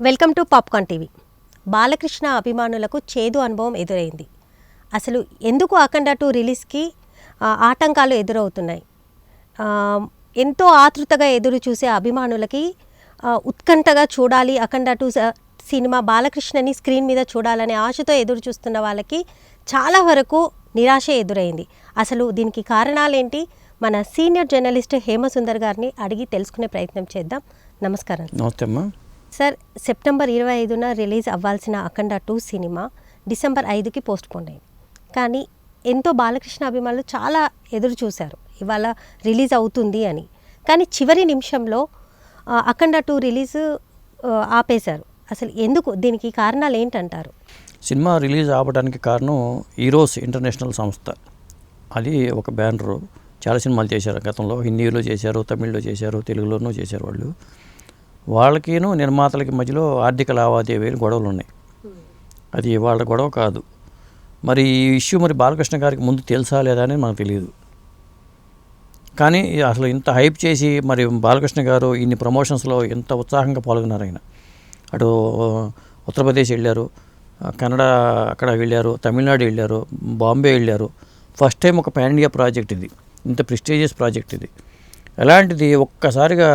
Welcome to popcorn TV. Balakrishna అభిమానులకు చేదు అనుభవం ఎదురైంది. అసలు ఎందుకు అఖండ టూ రిలీజ్కి ఆటంకాలు ఎదురవుతున్నాయి? ఎంతో ఆతృతగా ఎదురు చూసే అభిమానులకి ఉత్కంఠగా చూడాలి అఖండ టూ స- సినిమా బాలకృష్ణని స్క్రీన్ మీద చూడాలనే ఆశతో ఎదురు చూస్తున్న వాళ్ళకి చాలా వరకు నిరాశ ఎదురైంది. అసలు దీనికి కారణాలేంటి? మన సీనియర్ జర్నలిస్ట్ హేమసుందర్ గారిని అడిగి తెలుసుకునే ప్రయత్నం చేద్దాం. నమస్కారం నమస్తే అమ్మా. సార్ సెప్టెంబర్ ఇరవై ఐదున రిలీజ్ అవ్వాల్సిన అఖండ టూ సినిమా డిసెంబర్ ఐదుకి పోస్ట్ పోన్ అయింది. కానీ ఎంతో బాలకృష్ణ అభిమానులు చాలా ఎదురు చూశారు. ఇవాళ రిలీజ్ అవుతుంది అని. కానీ చివరి నిమిషంలో అఖండ టూ రిలీజ్ ఆపేశారు. అసలు ఎందుకు? దీనికి కారణాలు ఏంటంటారు? సినిమా రిలీజ్ అవ్వడానికి కారణం ఈరోస్ ఇంటర్నేషనల్ సంస్థ. అది ఒక బ్యానరు. చాలా సినిమాలు చేశారు గతంలో. హిందీలో చేశారు తమిళ్ళో చేశారు తెలుగులోనూ చేశారు వాళ్ళు. వాళ్ళకిను నిర్మాతలకి మధ్యలో ఆర్థిక లావాదేవీలు గొడవలు ఉన్నాయి అది వాళ్ళ గొడవ కాదు. మరి ఈ ఇష్యూ మరి బాలకృష్ణ గారికి ముందు తెలుసా లేదా అనేది మనకు తెలియదు. కానీ అసలు ఇంత హైప్ చేసి మరి బాలకృష్ణ గారు ఇన్ని ప్రమోషన్స్లో ఎంత ఉత్సాహంగా పాల్గొన్నారు ఆయన. అటు ఉత్తరప్రదేశ్ వెళ్ళారు కన్నడ అక్కడ వెళ్ళారు తమిళనాడు వెళ్ళారు బాంబే వెళ్ళారు. ఫస్ట్ టైం ఒక పాన్ ఇండియా ప్రాజెక్ట్ ఇది. ఇంత ప్రెస్టీజియస్ ప్రాజెక్ట్ ఇది. ఎలాంటిది ఒక్కసారిగా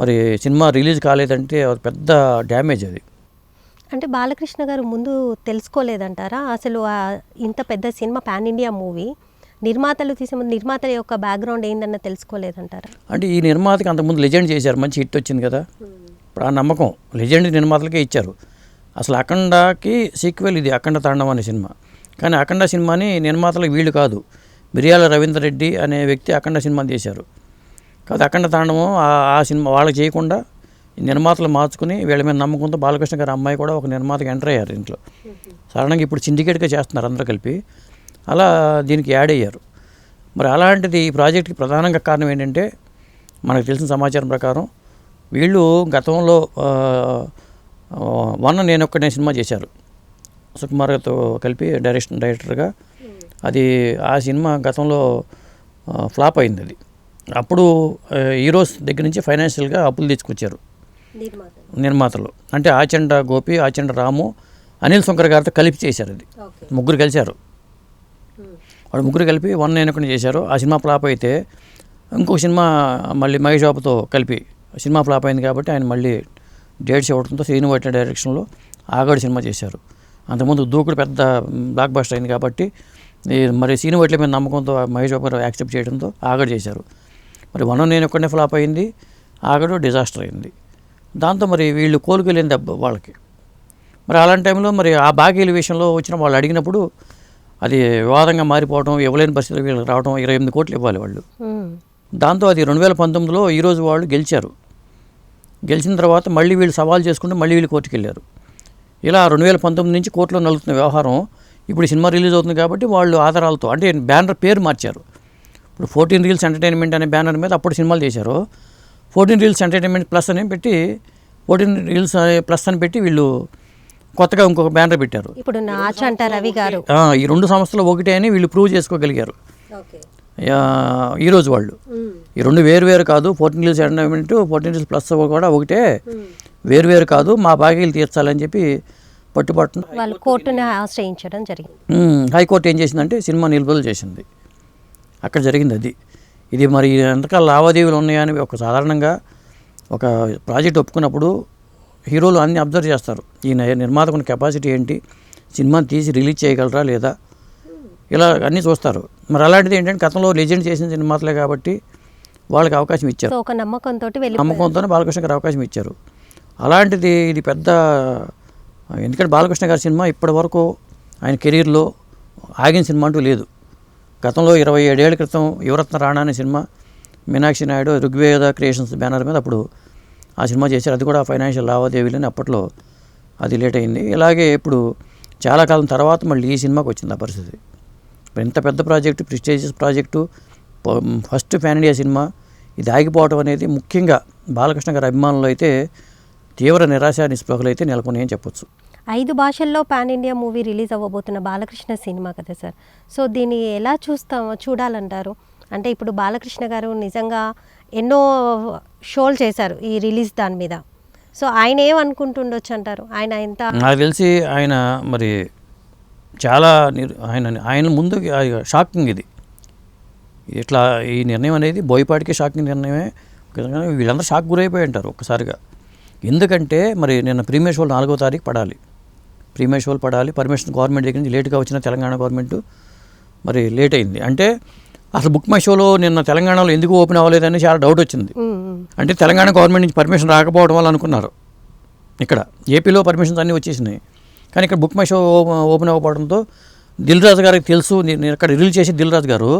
మరి సినిమా రిలీజ్ కాలేదంటే పెద్ద డ్యామేజ్ అది. అంటే బాలకృష్ణ గారు ముందు తెలుసుకోలేదంటారా? అసలు ఇంత పెద్ద సినిమా పాన్ ఇండియా మూవీ నిర్మాతలు తీసే ముందు నిర్మాతల యొక్క బ్యాక్గ్రౌండ్ ఏందన్న తెలుసుకోలేదంటారా? అంటే ఈ నిర్మాతకి అంతకుముందు లెజెండ్ చేశారు మంచి హిట్ వచ్చింది కదా. ఇప్పుడు ఆ నమ్మకం లెజెండ్ నిర్మాతలకే ఇచ్చారు. అసలు అఖండకి సీక్వెల్ ఇది అఖండ తాండవం అనే సినిమా. కానీ అఖండ సినిమాని నిర్మాతలకు వీళ్ళు కాదు. మిరియాల రవీందర్ రెడ్డి అనే వ్యక్తి అఖండ సినిమా తీశారు. కాదు అఖండ తాండవం ఆ- సినిమా వాళ్ళకి చేయకుండా ఈ నిర్మాతలు మార్చుకుని వీళ్ళ మీద నమ్మకంతో బాలకృష్ణ గారి అమ్మాయి కూడా ఒక నిర్మాతకి ఎంటర్ అయ్యారు ఇంట్లో సాధారణంగా ఇప్పుడు సిండికేట్గా చేస్తున్నారు అందరూ కలిపి. అలా దీనికి యాడ్ అయ్యారు. మరి అలాంటిది ఈ ప్రాజెక్ట్కి ప్రధానంగా కారణం ఏంటంటే మనకు తెలిసిన సమాచారం ప్రకారం వీళ్ళు గతంలో వన్ నేను ఒక్కనే సినిమా చేశారు. సుకుమార్ గారితో కలిపి డైరెక్షన్ డైరెక్టర్గా. అది ఆ సినిమా గతంలో ఫ్లాప్ అయింది అది. అప్పుడు హీరోస్ దగ్గర నుంచి ఫైనాన్షియల్గా అప్పులు తీసుకొచ్చారు. నిర్మాత నిర్మాతలు. అంటే ఆచండ గోపి ఆచండ రాము అనిల్ శంకర్ గారితో కలిపి చేశారు అది. ముగ్గురు కలిశారు. వాళ్ళు ముగ్గురు కలిపి వన్ నేను చేశారు. ఆ సినిమా ఫ్లాప్ అయితే ఇంకో సినిమా మళ్ళీ మహేష్ బాబుతో కలిపి సినిమా ఫ్లాప్ అయింది కాబట్టి ఆయన మళ్ళీ డేట్స్ ఇవ్వడంతో శ్రీను వైట్ల డైరెక్షన్లో ఆగాడు సినిమా చేశారు. అంతకుముందు దూకుడు పెద్ద బ్లాక్ బస్టర్ అయింది కాబట్టి మరి శ్రీను వైట్ల మీద నమ్మకంతో మహేష్ బాబు గారు యాక్సెప్ట్ చేయడంతో ఆగడు చేశారు. మరి వన్ నేను ఒక్కడే ఫ్లాప్ అయింది ఆగడు డిజాస్టర్ అయింది. దాంతో మరి వీళ్ళు కోలుకెళ్ళింది దెబ్బ వాళ్ళకి. మరి అలాంటి టైంలో మరి ఆ బాకీల విషయంలో వచ్చిన వాళ్ళు అడిగినప్పుడు అది వివాదంగా మారిపోవడం ఇవ్వలేని పరిస్థితులు వీళ్ళకి రావడం ఇరవై ఎనిమిది కోట్లు ఇవ్వాలి వాళ్ళు. దాంతో అది రెండు వేల పంతొమ్మిదిలో ఈరోజు వాళ్ళు గెలిచారు. గెలిచిన తర్వాత మళ్ళీ వీళ్ళు సవాల్ చేసుకుంటూ మళ్ళీ వీళ్ళు కోర్టుకు వెళ్ళారు. ఇలా రెండు వేల పంతొమ్మిది నుంచి కోర్టులో నలుగుతున్న వ్యవహారం ఇప్పుడు సినిమా రిలీజ్ అవుతుంది కాబట్టి వాళ్ళు ఆధారాలతో అంటే బ్యానర్ పేరు మార్చారు. ఇప్పుడు ఫోర్టీన్ రీల్స్ ఎంటర్టైన్మెంట్ అనే బ్యానర్ మీద అప్పుడు సినిమాలు చేశారు. ఫోర్టీన్ రీల్స్ ఎంటర్టైన్మెంట్ ప్లస్ అని పెట్టి ఫోర్టీన్ రీల్స్ ప్లస్ అని పెట్టి వీళ్ళు కొత్తగా ఇంకొక బ్యానర్ పెట్టారు. ఇప్పుడు రవి గారు. ఆ, ఈ రెండు సంస్థలు ఒకటే అని వీళ్ళు ప్రూవ్ చేసుకోగలిగారు. ఈరోజు వాళ్ళు. ఈ రెండు వేరు వేరు కాదు fourteen reels entertainment fourteen reels plus కూడా ఒకటే. వేరు వేరు కాదు మా బాకీలు తీర్చాలని చెప్పి పట్టుపట్టు వాళ్ళు కోర్టుని ఆశ్రయించడం జరిగింది. హైకోర్టు ఏం చేసిందంటే సినిమా నిలుపుదల చేసింది. అక్కడ జరిగింది అది. ఇది మరి ఎంతకాల లావాదేవీలు ఉన్నాయని ఒక సాధారణంగా ఒక ప్రాజెక్ట్ ఒప్పుకున్నప్పుడు హీరోలు అన్ని అబ్జర్వ్ చేస్తారు. ఈ నిర్మాతకుని కెపాసిటీ ఏంటి? సినిమాని తీసి రిలీజ్ చేయగలరా లేదా? ఇలా అన్నీ చూస్తారు. మరి అలాంటిది ఏంటంటే గతంలో లెజెండ్ చేసిన నిర్మాతలే కాబట్టి వాళ్ళకి అవకాశం ఇచ్చారు. ఒక నమ్మకంతో వెళ్ళి నమ్మకంతోనే బాలకృష్ణ గారు అవకాశం ఇచ్చారు. అలాంటిది ఇది పెద్ద ఎందుకంటే బాలకృష్ణ గారి సినిమా ఇప్పటి వరకు ఆయన కెరీర్లో ఆగిన సినిమా అంటూ లేదు. గతంలో ఇరవై ఏడేళ్ళ క్రితం యువరత్న రాణా అనే cinema Meenakshi Naidu Rigveda creations banner మీద అప్పుడు ఆ సినిమా చేశారు. అది కూడా ఫైనాన్షియల్ లావాదేవీలని అప్పట్లో అది లేట్ అయింది. ఇలాగే ఇప్పుడు చాలా కాలం తర్వాత మళ్ళీ ఈ సినిమాకి వచ్చింది ఆ పరిస్థితి. ఇంత పెద్ద project prestigious project first pan India cinema ఇది ఆగిపోవడం అనేది ముఖ్యంగా బాలకృష్ణ గారి అభిమానులు అయితే తీవ్ర నిరాశ నిస్పృహలు అయితే నెలకొన్నాయని చెప్పొచ్చు. ఐదు భాషల్లో పాన్ ఇండియా మూవీ రిలీజ్ అవ్వబోతున్న బాలకృష్ణ సినిమా కదా సార్. సో దీన్ని ఎలా చూస్తాం చూడాలంటారు? అంటే ఇప్పుడు బాలకృష్ణ గారు నిజంగా ఎన్నో షోలు చేశారు ఈ రిలీజ్ దాని మీద. సో ఆయన ఏమనుకుంటుండొచ్చు అంటారు? ఆయన ఎంత నాకు తెలిసి ఆయన మరి చాలా నిర్- ఆయన ఆయన ముందు షాకింగ్ ఇది. ఇట్లా ఈ నిర్ణయం అనేది బోయపాటికి షాకింగ్ నిర్ణయమే. వీళ్ళందరూ షాక్ గురైపోయి ఉంటారు ఒక్కసారిగా. ఎందుకంటే మరి నిన్న ప్రీమియర్ షోలు నాలుగో తారీఖు పడాలి. ప్రీమియర్ షోలు పడాలి. పర్మిషన్ గవర్నమెంట్ దగ్గర నుంచి లేట్గా వచ్చిన తెలంగాణ గవర్నమెంట్. మరి లేట్ అయింది. అంటే అసలు బుక్ మై షోలో నిన్న తెలంగాణలో ఎందుకు ఓపెన్ అవ్వలేదని చాలా డౌట్ వచ్చింది. అంటే తెలంగాణ గవర్నమెంట్ నుంచి పర్మిషన్ రాకపోవడం వల్ల అనుకున్నారు. ఇక్కడ ఏపీలో పర్మిషన్స్ అన్నీ వచ్చేసినాయి. కానీ ఇక్కడ బుక్ మై షో ఓపెన్ అవ్వకపోవడంతో దిల్ రాజు గారికి తెలుసు. నేను ఇక్కడ రిలీజ్ చేసి దిల్ రాజు గారు.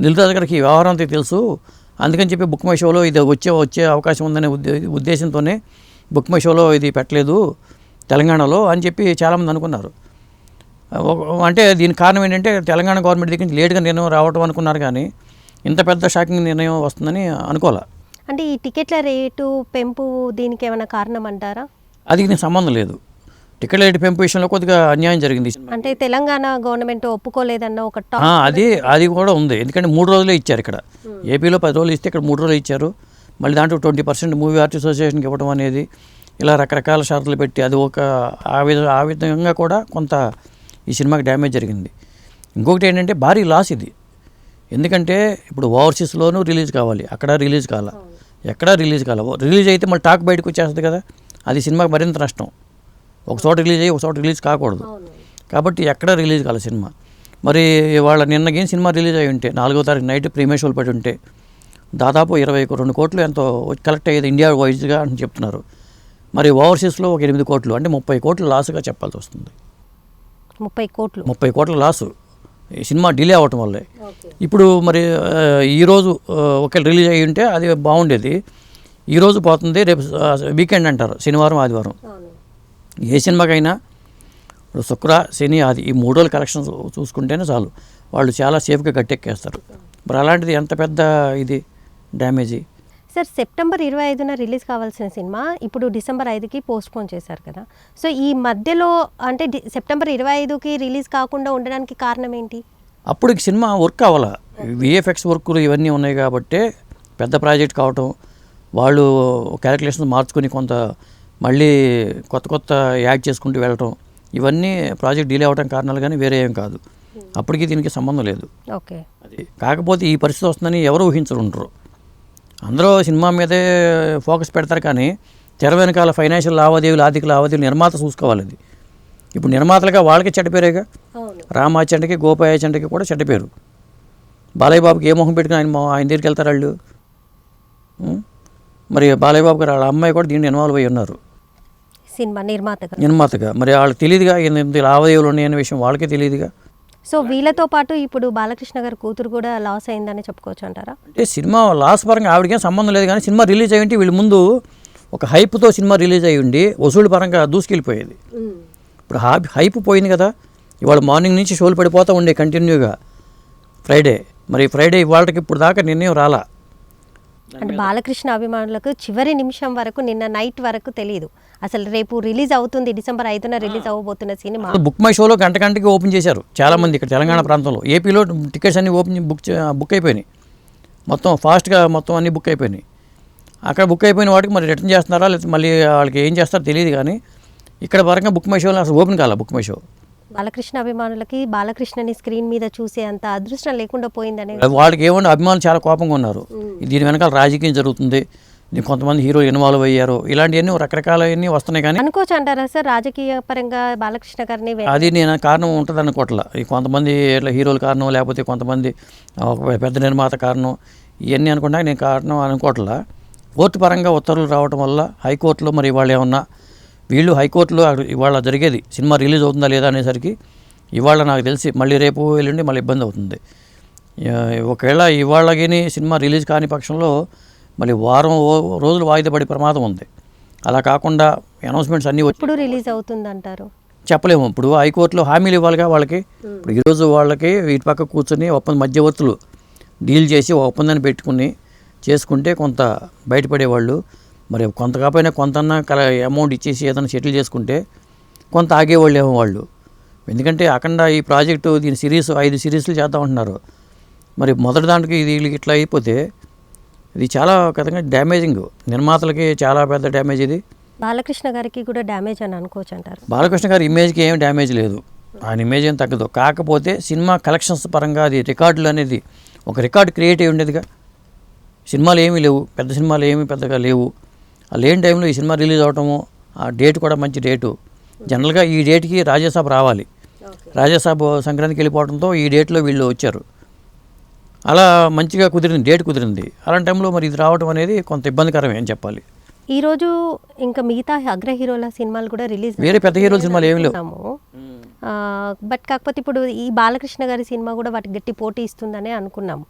దిల్ రాజు గారికి ఈ వ్యవహారం అంతా తెలుసు. అందుకని చెప్పి బుక్ మై షోలో ఇది వచ్చే వచ్చే అవకాశం ఉందనే ఉద్దే ఉద్దేశంతోనే బుక్ మై షోలో ఇది పెట్టలేదు. తెలంగాణలో అని చెప్పి చాలామంది అనుకున్నారు. అంటే దీనికి కారణం ఏంటంటే తెలంగాణ గవర్నమెంట్ దగ్గర నుంచి లేట్గా నిర్ణయం రావటం అనుకున్నారు కానీ ఇంత పెద్ద షాకింగ్ నిర్ణయం వస్తుందని అనుకోలే అంటే ఈ టికెట్ల రేటు పెంపు దీనికి ఏమైనా కారణం అంటారా? అది దీనికి సంబంధం లేదు. టికెట్ రేటు పెంపు విషయంలో కొద్దిగా అన్యాయం జరిగింది. అంటే తెలంగాణ గవర్నమెంట్ ఒప్పుకోలేదన్న ఒక అది అది కూడా ఉంది. ఎందుకంటే మూడు రోజులే ఇచ్చారు ఇక్కడ. ఏపీలో పది రోజులు ఇస్తే ఇక్కడ మూడు రోజులు ఇచ్చారు. మళ్ళీ దాంట్లో ట్వంటీ పర్సెంట్ మూవీ ఆర్టిస్ట్ అసోసియేషన్కి ఇవ్వడం అనేది ఇలా రకరకాల షరతులు పెట్టి అది ఒక ఆ విధ ఆ విధంగా కూడా కొంత ఈ సినిమాకి డ్యామేజ్ జరిగింది. ఇంకొకటి ఏంటంటే భారీ లాస్ ఇది. ఎందుకంటే ఇప్పుడు ఓవర్సీస్లోనూ రిలీజ్ కావాలి. అక్కడ రిలీజ్ కావాలా ఎక్కడా రిలీజ్ కావాలి రిలీజ్ అయితే మళ్ళీ టాక్ బయటకు వచ్చేస్తుంది కదా. అది సినిమాకి మరింత నష్టం. ఒక చోట రిలీజ్ అయ్యి ఒక చోట రిలీజ్ కాకూడదు. కాబట్టి ఎక్కడ రిలీజ్ కాలేదు సినిమా. మరి వాళ్ళ నిన్నగేం సినిమా రిలీజ్ అయి ఉంటే నాలుగో తారీఖు నైట్ ప్రీమియర్ షోలు పడి ఉంటే దాదాపు ఇరవై రెండు కోట్లు ఎంతో కలెక్ట్ అయ్యేది ఇండియా వైజ్గా అని చెప్తున్నారు. మరి ఓవర్సీస్లో ఒక ఎనిమిది కోట్లు అంటే ముప్పై కోట్లు లాస్గా చెప్పాల్సి వస్తుంది. ముప్పై కోట్లు. ముప్పై కోట్ల లాసు. ఈ సినిమా డిలే అవ్వటం వల్లే. ఇప్పుడు మరి ఈరోజు ఒకవేళ రిలీజ్ అయ్యి ఉంటే అది బాగుండేది. ఈరోజు పోతుంది రేపు వీకెండ్ అంటారు శనివారం ఆదివారం. ఏ సినిమాకైనా ఇప్పుడు శుక్ర శని ఆది ఈ మూడు రోజుల కలెక్షన్ చూసుకుంటేనే చాలు. వాళ్ళు చాలా సేఫ్గా గట్టెక్కేస్తారు. మరి అలాంటిది ఎంత పెద్ద ఇది డ్యామేజీ? సార్ సెప్టెంబర్ ఇరవై ఐదున రిలీజ్ కావాల్సిన సినిమా ఇప్పుడు డిసెంబర్ ఐదుకి పోస్ట్ పోన్ చేశారు కదా. సో ఈ మధ్యలో అంటే సెప్టెంబర్ ఇరవై ఐదుకి రిలీజ్ కాకుండా ఉండడానికి కారణం ఏంటి? అప్పుడు సినిమా వర్క్ అవ్వాల విఎఫ్ఎక్స్ వర్కులు ఇవన్నీ ఉన్నాయి కాబట్టి పెద్ద ప్రాజెక్ట్ కావటం వాళ్ళు క్యాలిక్యులేషన్స్ మార్చుకొని కొంత మళ్ళీ కొత్త కొత్త యాడ్ చేసుకుంటూ వెళ్ళటం ఇవన్నీ ప్రాజెక్ట్ డిలే అవ్వడం కారణాలు కానీ వేరే ఏం కాదు. అప్పటికి దీనికి సంబంధం లేదు. ఓకే. అది కాకపోతే ఈ పరిస్థితి వస్తుందని ఎవరు ఊహించరు. ఉండరు అందరూ సినిమా మీదే ఫోకస్ పెడతారు కానీ తెర వెనకాల ఫైనాన్షియల్ లావాదేవీలు ఆర్థిక లావాదేవీలు నిర్మాత చూసుకోవాలి ఇప్పుడు నిర్మాతలుగా వాళ్ళకి చెడ్డ పేరేగా? రామాచండకి గోపాయచండకి కూడా చెడ్డ పేరు. బాలయ్య బాబుకి ఏ మొహం పెట్టుకుని ఆయన ఆయన దగ్గరికి వెళ్తారు వాళ్ళు? మరి బాలయ్య బాబు గారు వాళ్ళ అమ్మాయి కూడా దీంట్లో ఇన్వాల్వ్ అయ్యి ఉన్నారు. సినిమా నిర్మాతగా. నిర్మాతగా. మరి వాళ్ళకి తెలియదుగా ఇంత లావాదేవీలు ఉన్నాయనే విషయం వాళ్ళకే తెలియదుగా సో వీళ్ళతో పాటు ఇప్పుడు బాలకృష్ణ గారి కూతురు కూడా లాస్ అయిందని చెప్పుకోవచ్చు అంటారా? అంటే సినిమా లాస్ పరంగా ఆవిడకేం సంబంధం లేదు కానీ సినిమా రిలీజ్ అయ్యి వీళ్ళు ముందు ఒక హైప్తో సినిమా రిలీజ్ అయ్యి ఉండి వసూలు పరంగా దూసుకెళ్ళిపోయేది. ఇప్పుడు హైప్ పోయింది కదా. ఇవాళ మార్నింగ్ నుంచి షోలు పడిపోతూ ఉండే కంటిన్యూగా ఫ్రైడే. మరి ఫ్రైడే ఇవాళకి ఇప్పుడు దాకా నిర్ణయం రాలా. అంటే బాలకృష్ణ అభిమానులకు చివరి నిమిషం వరకు నిన్న నైట్ వరకు తెలియదు అసలు రేపు రిలీజ్ అవుతుంది డిసెంబర్ ఐదున రిలీజ్ అవ్వబోతున్న సినిమా. బుక్ మై షోలో గంట గంటకి ఓపెన్ చేశారు చాలామంది ఇక్కడ తెలంగాణ ప్రాంతంలో. ఏపీలో టికెట్స్ అన్ని ఓపెన్ బుక్ బుక్ అయిపోయినాయి. మొత్తం ఫాస్ట్గా మొత్తం అన్నీ బుక్ అయిపోయినాయి. అక్కడ బుక్ అయిపోయిన వాటికి మరి రిటర్న్ చేస్తున్నారా లేకపోతే మళ్ళీ వాళ్ళకి ఏం చేస్తారో తెలియదు కానీ ఇక్కడ పరంగా బుక్ మై షోలో అసలు ఓపెన్ కాల బుక్ మై షో. బాలకృష్ణ అభిమానులకి బాలకృష్ణని స్క్రీన్ మీద చూసే అంత అదృష్టం లేకుండా పోయిందనే వాళ్ళకి ఏమన్నా అభిమానులు చాలా కోపంగా ఉన్నారు. దీని వెనకాల రాజకీయం జరుగుతుంది. కొంతమంది హీరో ఇన్వాల్వ్ అయ్యారు. ఇలాంటివన్నీ రకరకాలన్నీ వస్తున్నాయి కానీ అనుకోవచ్చు అంటారా సార్? రాజకీయ పరంగా బాలకృష్ణ గారిని అది నేను కారణం ఉంటుంది అనుకోవట్లా. ఈ కొంతమంది ఇట్లా హీరోల కారణం లేకపోతే కొంతమంది పెద్ద నిర్మాత కారణం ఇవన్నీ అనుకుంటా నేను కారణం అనుకోవట్లా. కోర్టు పరంగా ఉత్తర్వులు రావటం వల్ల హైకోర్టులో మరి వాళ్ళు ఏమన్నా వీళ్ళు హైకోర్టులో ఇవాళ జరిగేది సినిమా రిలీజ్ అవుతుందా లేదా అనేసరికి ఇవాళ నాకు తెలిసి మళ్ళీ రేపు ఎల్లుండి మళ్ళీ ఇబ్బంది అవుతుంది. ఒకవేళ ఇవాళగిని సినిమా రిలీజ్ కాని పక్షంలో మళ్ళీ వారం రోజులు వాయిదా పడే ప్రమాదం ఉంది. అలా కాకుండా అనౌన్స్మెంట్స్ అన్నీ వచ్చి ఎప్పుడు రిలీజ్ అవుతుంది అంటారు చెప్పలేము. ఇప్పుడు హైకోర్టులో హామీలు ఇవ్వాలిగా వాళ్ళకి. ఇప్పుడు ఈరోజు వాళ్ళకి వీటి పక్క కూర్చొని ఒప్పంద మధ్యవర్తులు డీల్ చేసి ఒప్పందాన్ని పెట్టుకుని చేసుకుంటే కొంత బయటపడేవాళ్ళు. మరి కొంత కాకపోయినా కొంతన్నా కల అమౌంట్ ఇచ్చేసి ఏదైనా సెటిల్ చేసుకుంటే కొంత ఆగేవాళ్ళు ఏమో వాళ్ళు. ఎందుకంటే అఖండ ఈ ప్రాజెక్టు దీని సిరీస్ ఐదు సిరీస్లు చేద్దాం అంటున్నారు. మరి మొదటి దాంట్కి ఇది వీళ్ళకి ఇట్లా అయిపోతే ఇది చాలా కథంగా డ్యామేజింగ్ నిర్మాతలకి చాలా పెద్ద డ్యామేజ్ ఇది. బాలకృష్ణ గారికి కూడా డ్యామేజ్ అని అనుకోవచ్చు అంటారు బాలకృష్ణ గారి ఇమేజ్కి ఏం డ్యామేజ్ లేదు. ఆయన ఇమేజ్ ఏం తగ్గదు. కాకపోతే సినిమా కలెక్షన్స్ పరంగా అది రికార్డులు అనేది ఒక రికార్డు క్రియేట్ అయి ఉండేదిగా. సినిమాలు ఏమీ లేవు. పెద్ద సినిమాలు ఏమీ పెద్దగా లేవు. ఆ లేని టైంలో ఈ సినిమా రిలీజ్ అవటము ఆ డేట్ కూడా మంచి డేటు జనరల్గా ఈ డేట్కి రాజ్యసభ రావాలి. రాజ్యసభ సంక్రాంతికి వెళ్ళిపోవడంతో ఈ డేట్లో వీళ్ళు వచ్చారు. అలా మంచిగా కుదిరింది డేట్ కుదిరింది. అలాంటి టైంలో మరి ఇది రావడం అనేది కొంత ఇబ్బందికరమే అని చెప్పాలి. ఈరోజు ఇంకా మిగతా అగ్ర హీరోల సినిమాలు కూడా రిలీజ్ వేరే పెద్ద హీరోల సినిమాలు ఏమీ లేవు. బట్ కాకపోతే ఇప్పుడు ఈ బాలకృష్ణ గారి సినిమా కూడా వాటికి గట్టి పోటీ ఇస్తుందనే అనుకున్నాము.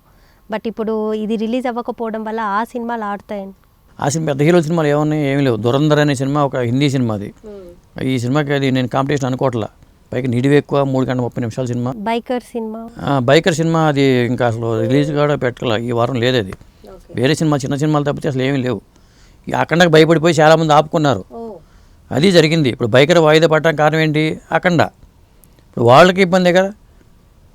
బట్ ఇప్పుడు ఇది రిలీజ్ అవ్వకపోవడం వల్ల ఆ సినిమాలు ఆడుతాయని. ఆ సినిమా పెద్ద హీరోల సినిమాలు ఏమున్నాయి ఏమీ లేవు. దురంధర్ అనే సినిమా ఒక హిందీ సినిమా అది ఈ సినిమాకి అది నేను కాంపిటీషన్ అనుకోవట్లా. పైకి నిడివి ఎక్కువ మూడు గంటల ముప్పై నిమిషాల cinema. Biker cinema. Biker cinema అది ఇంకా అసలు రిలీజ్ కూడా పెట్టాల ఈ వారం లేదు అది. వేరే సినిమా చిన్న సినిమాలు తప్పితే అసలు ఏమీ లేవు. ఈ అఖండకు భయపడిపోయి చాలామంది ఆపుకున్నారు. అది జరిగింది. ఇప్పుడు బైకర్ వాయిదా పడటానికి కారణం ఏంటి? అఖండ. ఇప్పుడు వాళ్ళకి ఇబ్బందే కదా.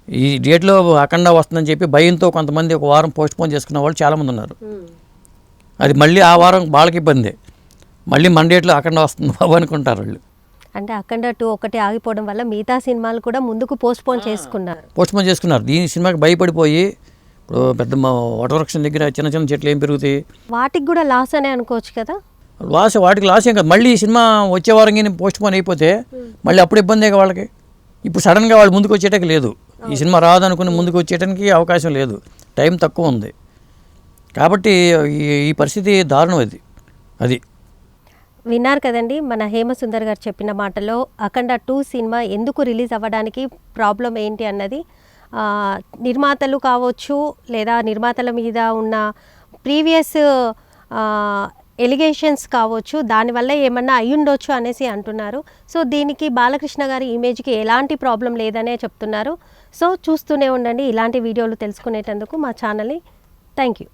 ఈ డేట్లో అఖండ వస్తుందని చెప్పి భయంతో కొంతమంది ఒక వారం పోస్ట్ పోన్ చేసుకున్న వాళ్ళు చాలామంది ఉన్నారు. అది మళ్ళీ ఆ వారం వాళ్ళకి ఇబ్బందే. మళ్ళీ మన డేట్లో అఖండ వస్తుంది బాబు అనుకుంటారు వాళ్ళు. అంటే అఖండ టూ ఒకటి ఆగిపోవడం వల్ల మిగతా సినిమాలు కూడా ముందుకు పోస్ట్ పోన్ చేసుకున్నారు. పోస్ట్ పోన్ చేసుకున్నారు. దీని సినిమాకి భయపడిపోయి ఇప్పుడు పెద్ద మా వటవృక్షం దగ్గర చిన్న చిన్న చెట్లు ఏం పెరుగుతాయి? వాటికి కూడా లాస్ అనే అనుకోవచ్చు కదా? లాస్ వాటికి లాస్ ఏం కాదు. మళ్ళీ ఈ సినిమా వచ్చే వారం కానీ పోస్ట్ పోన్ అయిపోతే మళ్ళీ అప్పుడు ఇబ్బందే కదా వాళ్ళకి? ఇప్పుడు సడన్గా వాళ్ళు ముందుకు వచ్చేటకి లేదు. ఈ సినిమా రాదనుకుని ముందుకు వచ్చేయడానికి అవకాశం లేదు. టైం తక్కువ ఉంది. కాబట్టి ఈ ఈ పరిస్థితి దారుణం అది. అది. విన్నారు కదండి మన హేమసుందర్ గారు చెప్పిన మాటలో అఖండ టూ సినిమా ఎందుకు రిలీజ్ అవ్వడానికి ప్రాబ్లం ఏంటి అన్నది నిర్మాతలు కావచ్చు లేదా నిర్మాతల మీద ఉన్న ప్రీవియస్ ఎలిగేషన్స్ కావచ్చు దానివల్ల ఏమన్నా అయ్యుండొచ్చు అనేసి అంటున్నారు. సో దీనికి బాలకృష్ణ గారి ఇమేజ్కి ఎలాంటి ప్రాబ్లం లేదనే చెప్తున్నారు. సో చూస్తూనే ఉండండి ఇలాంటి వీడియోలు తెలుసుకునేటందుకు మా ఛానల్ని. Thank you.